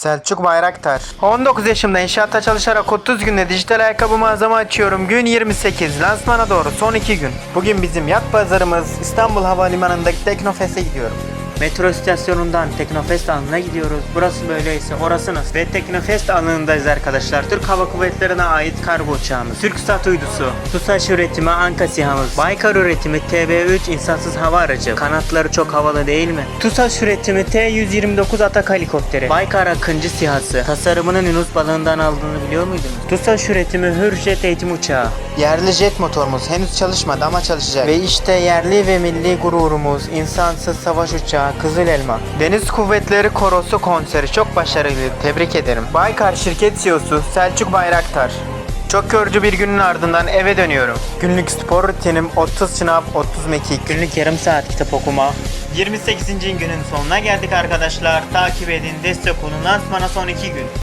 Selçuk Bayraktar. 19 yaşımda inşaatta çalışarak 30 günde dijital ayakkabı mağazamı açıyorum. Gün 28. Lansmana doğru son 2 gün. Bugün bizim yat pazarımız İstanbul Havalimanı'ndaki Teknofest'e gidiyorum. Metro istasyonundan Teknofest alanına gidiyoruz. Burası böyleyse orasınız. Ve Teknofest alanındayız arkadaşlar. Türk Hava Kuvvetleri'ne ait kargo uçağımız. Türksat uydusu. TUSAŞ üretimi Anka SİHA'mız. Baykar üretimi TB3 insansız hava aracı. Kanatları çok havalı değil mi? TUSAŞ üretimi T-129 Atak helikopteri. Baykar Akıncı SİHA'sı. Tasarımının Yunus balığından aldığını biliyor muydunuz? TUSAŞ üretimi Hürjet eğitim uçağı. Yerli jet motorumuz henüz çalışmadı ama çalışacak. Ve işte yerli ve milli gururumuz insansız savaş uçağı Kızıl Elma. Deniz Kuvvetleri Korosu konseri çok başarılı. Tebrik ederim. Baykar şirket CEO'su Selçuk Bayraktar. Çok yorucu bir günün ardından eve dönüyorum. Günlük spor rutinim 30 sınav, 30 mekik. Günlük yarım saat kitap okuma. 28. günün sonuna geldik arkadaşlar. Takip edin, destek olun. Lansmana son 2 gün.